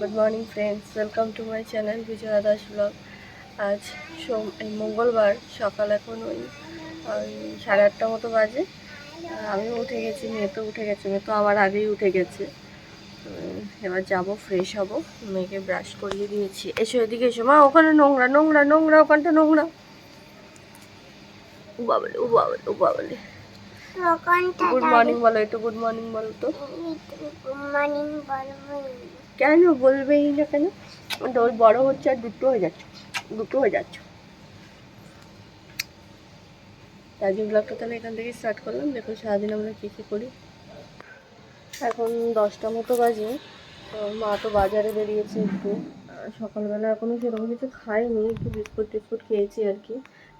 Good morning friends welcome to my channel Bijoya Das vlog আজ সোম এই মঙ্গলবার সকাল এখন ওই ওই সাড়ে আটটা মতো বাজে। আমিও উঠে গেছি মেয়ে তো উঠে গেছে মেয়ে তো আমার আগেই উঠে গেছে। এবার যাব ফ্রেশ হব। মেয়েকে ব্রাশ করিয়ে দিয়েছি। এসো এদিকে এসো। মা ওখানে নোংরা নোংরা নোংরা ওখানটা নোংরা। ও বাবলে ও বাবলে ও বাবলে গুড মর্নিং বলো একটু গুড মর্নিং বলো তো। গুড মর্নিং বলব কেন বলবেই না কেন? ওই বড় হচ্ছে আর দুটো হয়ে যাচ্ছে। দুটো হয়ে যাচ্ছে। আজকে ব্লগটা তাহলে এখান থেকে স্টার্ট করলাম। দেখো সারাদিন আমরা কী কী করি। এখন দশটা মতো বাজে। তো মা তো বাজারে বেরিয়েছে একটু। সকালবেলা এখনও সেরকম কিছু খাইনি একটু বিস্কুট টিস্কুট খেয়েছি আর কি।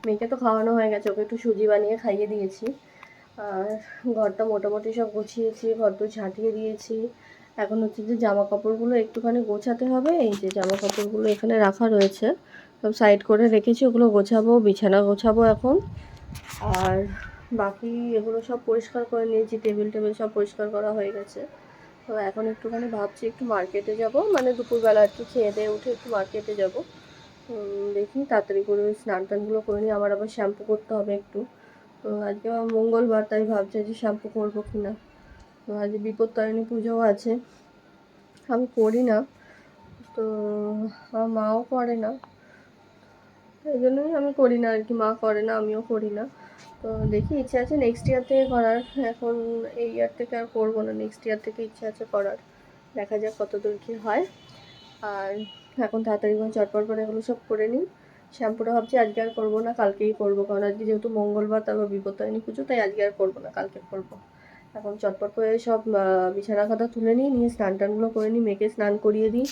মেয়েকে তো খাওয়ানো হয়ে গেছে। ওকে একটু সুজি বানিয়ে খাইয়ে দিয়েছি। আর ঘরটা মোটামুটি সব গুছিয়েছি, ঘর তো ঝাঁটিয়ে দিয়েছি। এখন হচ্ছে যে জামা কাপড়গুলো একটুখানি গোছাতে হবে, এই যে জামা কাপড়গুলো এখানে রাখা রয়েছে। সব সাইড করে রেখেছি, ওগুলো গোছাবো, বিছানা গোছাবো এখন। আর বাকি এগুলো সব পরিষ্কার করে নিয়েছি, টেবিল টেবিল সব পরিষ্কার করা হয়ে গেছে। তো এখন একটুখানি ভাবছি একটু মার্কেটে যাব মানে দুপুরবেলা কি খেয়ে দিয়ে উঠে একটু মার্কেটে যাব। দেখি তাড়াতাড়ি করে স্নান টানগুলো করে নিই আমার আবার শ্যাম্পু করতে হবে একটু। তো আজকে আমার মঙ্গলবার, তাই ভাবছি যে শ্যাম্পু করব কি না তো আজ বিপত্তারিণী পুজোও আছে। আমি করি না। তো আমার মাও করে না। এই জন্যই আমি করি না আর কি। মা করে না, আমিও করি না। তো দেখি, ইচ্ছে আছে নেক্সট ইয়ার থেকে করার। এখন এই ইয়ার থেকে আর করব না। নেক্সট ইয়ার থেকে ইচ্ছে আছে করার। দেখা যাক কত দূর কী হয়। আর এখন তাড়াতাড়ি করে চটপট করে এগুলো সব করে নিই। শ্যাম্পুটা ভাবছি আজকে আর করব না, কালকেই করব। কারণ আজকে যেহেতু মঙ্গলবার, তারপর বিপত্তারিণী পুজো, তাই আজকে আর করব না, কালকে করব। এখন চটপট করে সব বিছানা খাতা তুলে নিই, নিয়ে স্নান টানগুলো করে নিই, মেয়েকে স্নান করিয়ে দিই,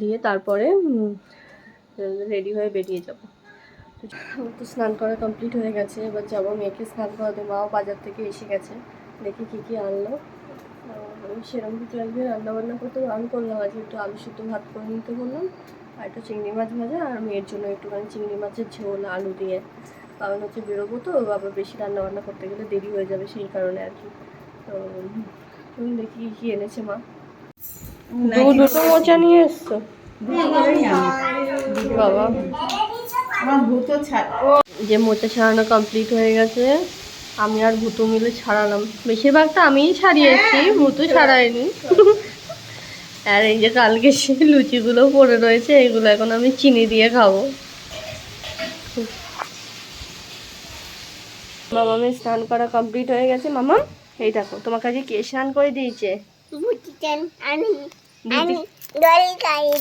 দিয়ে তারপরে রেডি হয়ে বেরিয়ে যাব। তো স্নান করা কমপ্লিট হয়ে গেছে, এবার যাব মেয়েকে স্নান করাতে, মাও বাজার থেকে এসে গেছে, দেখি কী কী আনলো। আমি সেরকম কিছু আজকে রান্নাবান্না করতে বারণ করলাম, আজকে একটু আলু সিদ্ধ ভাত করে নিতে বললাম, আর একটু চিংড়ি মাছ ভাজা, আর মেয়ের জন্য একটুখানি চিংড়ি মাছের ঝোল, আলু দিয়ে। কারণ হচ্ছে বেরোবো তো আবার বেশি রান্নাবান্না করতে গেলে দেরি হয়ে যাবে, সেই কারণে আর কি। তো তুমি দেখি কি কি এনেছে মা। দুটো মোচা নিয়ে এসছো? বাবা। যে মোচা ছাড়ানো কমপ্লিট হয়ে গেছে আমি আর ভুতু মিলে ছাড়ালাম। বেশিরভাগটা আমিই ছাড়িয়েছি ভুতু ছাড়াইনি আর এই যে কালকে সে লুচিগুলো পড়ে রয়েছে এগুলো এখন আমি চিনি দিয়ে খাব। মামা আমি স্নান করা কমপ্লিট হয়ে গেছে মামা। এই দেখো তোমার কাছে কে স্নান করে দিয়েছে? আমি আমি জল খাইয়ে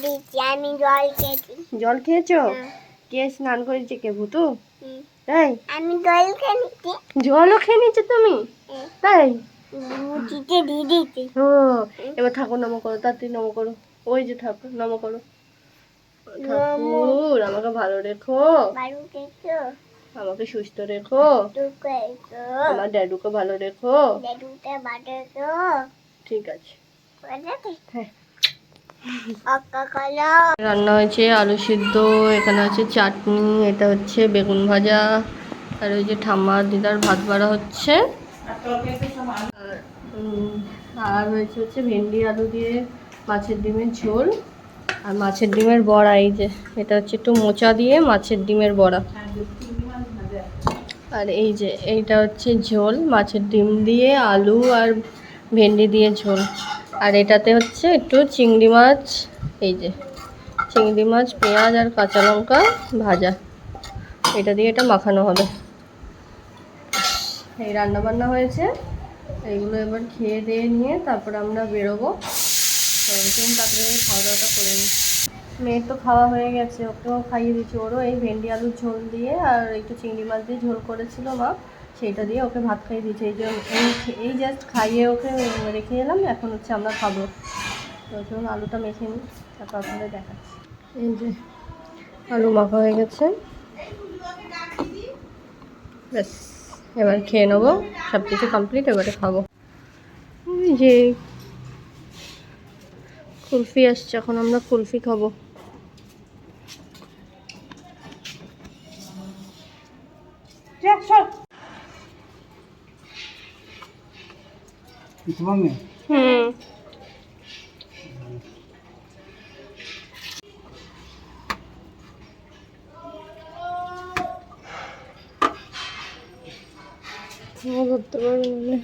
আমি জল খেয়েছি। জল খেয়েছো? হ্যাঁ। কে স্নান করে দিয়েছে? কে ভুতু? তাই? আমি জল জলও খেয়ে নিচ্ছ তুমি? তাই? মুচিতে দিয়ে দিচ্ছি ও এবার ঠাকুর নম করো তাড়াতাড়ি নম করো। ওই যে ঠাকুর নম করো। ঠাকুর আমাকে ভালো রেখো। বাড়ু খেয়েছো আমাকে সুস্থ রেখো। আমার ড্যাডুকে ভালো রেখো। দেড়ুতে বাটাছো ঠিক আছে। হ্যাঁ। রান্না হয়েছে আলু সিদ্ধ এখানে আছে চাটনি এটা হচ্ছে বেগুন ভাজা আর ওই যে ঠাম্মা দিদার ভাত বাড়া হচ্ছে। আর হয়েছে হচ্ছে ভেন্ডি আলু দিয়ে মাছের ডিমের ঝোল। আর মাছের ডিমের বড়া এই যে এটা হচ্ছে একটু মোচা দিয়ে মাছের ডিমের বড়া আর দু চিংড়ি মাছ ভাজা আর এই যে, এইটা হচ্ছে ঝোল, মাছের ডিম দিয়ে আলু আর ভেন্ডি দিয়ে ঝোল। আর এটাতে হচ্ছে একটু চিংড়ি মাছ, এই যে, চিংড়ি মাছ, পেঁয়াজ আর কাঁচা লঙ্কা ভাজা। এটা দিয়ে এটা মাখানো হবে। এই রান্না বান্না হয়েছে। এইগুলো এবার খেয়ে দিয়ে নিয়ে তারপর আমরা বেরোবো। তারপরে খাওয়া দাওয়াটা করে নিই। মেয়ের তো খাওয়া হয়ে গেছে, ওকেও খাইয়ে দিচ্ছি ওরও এই ভেন্ডি আলুর ঝোল দিয়ে আর একটু চিংড়ি মাছ দিয়ে ঝোল করেছিল মা, সেইটা দিয়ে ওকে ভাত খাইয়ে দিয়েছে। এই যে, এই- জাস্ট খাইয়ে ওকে রেখে এলাম, এখন হচ্ছে আমরা খাব। তো চলুন আলুটা মেখে নিই, তারপর আপনাদের দেখাচ্ছি। এই যে, আলু মাখা হয়ে গেছে। ব্যাস, এবার খেয়ে নেব সব কিছু কমপ্লিট এবারে খাব। যে, কুলফি আসছে, এখন আমরা কুলফি খাব। হুম। ধরতে পারি মানে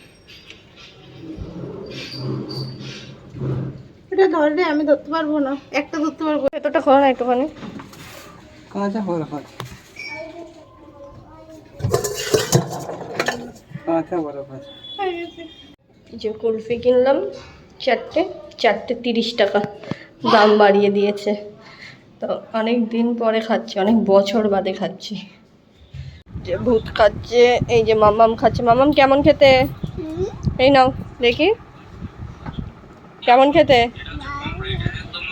এটা ধরে আমি ধরতে পারব না। একটা ধরতে পারব। এতটা খোলা একটুখানি। কাঁচা খোলা খোলা। যে কুলফি কিনলাম, চারটে চারটে তিরিশ টাকা। দাম বাড়িয়ে দিয়েছে। তো অনেক দিন পরে খাচ্ছি, অনেক বছর বাদে খাচ্ছি। যে ভূত খাচ্ছে, এই যে মামাম খাচ্ছে। মামাম, কেমন খেতে? এই নাও, দেখি। কেমন খেতে?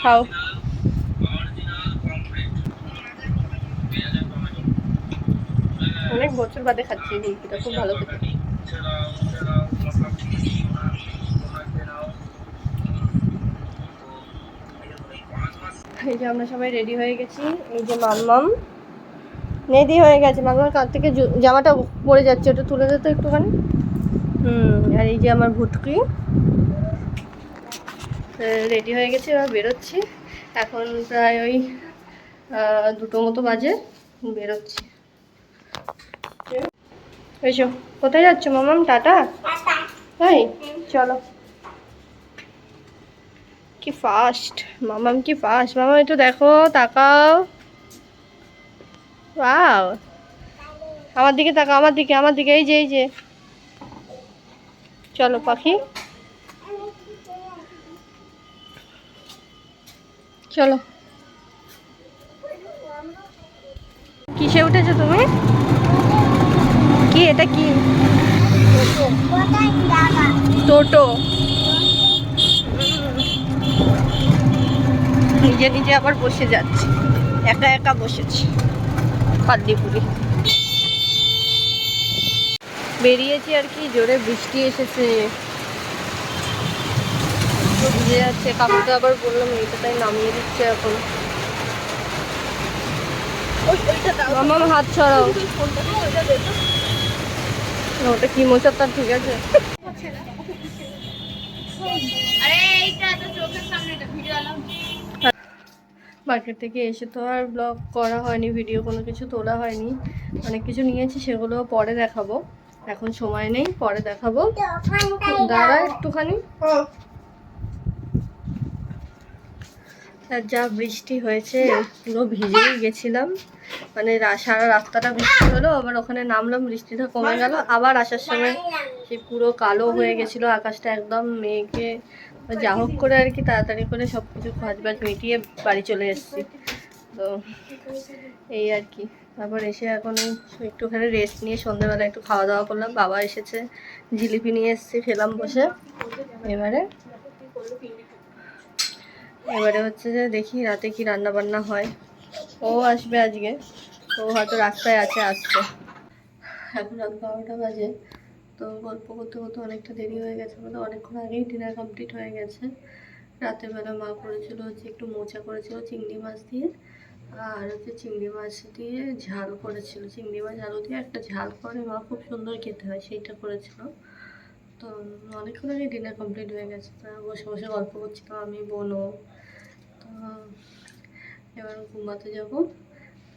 খাও। অনেক বছর বাদে খাচ্ছি এই খুব ভালো খেতে। এই যে আমরা সবাই রেডি হয়ে গেছি। এই যে মাম্মাম। রেডি হয়ে গেছে। মাম্মার কাছ থেকে জামাটা পরে যাচ্ছে, ওটা তুলে দে তো একটুখানি। হুম, আর এই যে আমার ভুটকি রেডি হয়ে গেছে, এবার বেরোচ্ছি। এখন প্রায় ওই দুটো মতো বাজে। বেরোচ্ছি। এসো। কোথায় যাচ্ছ মামাম টাটা? তাই চলো। কি ফাস্ট মামাম কি ফাস্ট মামা একটু দেখো তাকাও। ওয়াও আমার দিকে তাকাও আমার দিকে আমার দিকে এই যে এই যে। চলো পাখি। চলো। কিসে উঠেছো তুমি? কি এটা কি? টোটো। নিজে নিজে আবার বসে যাচ্ছে। একা একা বসেছি। পাদ্দিপুরি বেরিয়েছি আর কি জোরে বৃষ্টি এসেছে। তো ভিজে যাচ্ছে কাকুকে আবার বললাম এইটা তাই নামিয়ে দিচ্ছে এখন। মামা হাত ছড়াও ওটা কি মোচার তার ঠিক আছে। মার্কেট থেকে এসে তো আর ব্লগ করা হয়নি ভিডিও কোনো কিছু তোলা হয়নি। অনেক কিছু নিয়েছি সেগুলো পরে দেখাবো। এখন সময় নেই পরে দেখাবো। দাঁড়া একটুখানি। আর যা বৃষ্টি হয়েছে পুরো ভিজেই গেছিলাম। মানে সারা রাস্তাটা বৃষ্টি হলো, আবার ওখানে নামলাম, বৃষ্টিটা কমে গেল। আবার আসার সময় সে পুরো কালো হয়ে গেছিল, আকাশটা একদম মেঘে। যা হোক করে আর কি, তাড়াতাড়ি করে সব কিছু কাজ বাজ মিটিয়ে বাড়ি চলে এসেছি। তো এই আর কি। তারপর এসে এখন একটুখানি রেস্ট নিয়ে সন্ধ্যেবেলা একটু খাওয়া দাওয়া করলাম। বাবা এসেছে, জিলিপি নিয়ে এসেছি, খেলাম বসে। এবারে এবারে হচ্ছে যে দেখি রাতে কি রান্না বান্না হয়। ও আসবে আজকে। ও হয়তো রাস্তায় আছে, আসছে। এখন রাত বারোটা বাজে। তো গল্প করতে করতে অনেকটা দেরি হয়ে গেছে মানে অনেকক্ষণ আগেই ডিনার কমপ্লিট হয়ে গেছে। রাতের বেলা মা করেছিল হচ্ছে একটু মোচা করেছিল চিংড়ি মাছ দিয়ে, আর হচ্ছে চিংড়ি মাছ দিয়ে ঝাল করেছিল। চিংড়ি মাছ, আলু দিয়ে একটা ঝাল করে মা খুব সুন্দর খেতে হয়, সেইটা করেছিল। তো অনেকক্ষণ আগে ডিনার কমপ্লিট হয়ে গেছে। তা বসে বসে গল্প করছিলাম, আমি, বোনও। এবার ঘুমাতে যাব।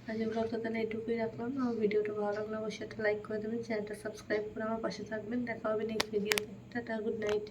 আজকে ব্লগটা তাহলে এটুকুই রাখলাম। আমার ভিডিওটা ভালো লাগলে অবশ্যই একটা লাইক করে দেবেন, চ্যানেলটা সাবস্ক্রাইব করে আমার পাশে থাকবেন। দেখা হবে নেক্সট ভিডিওতে টাটা গুড নাইট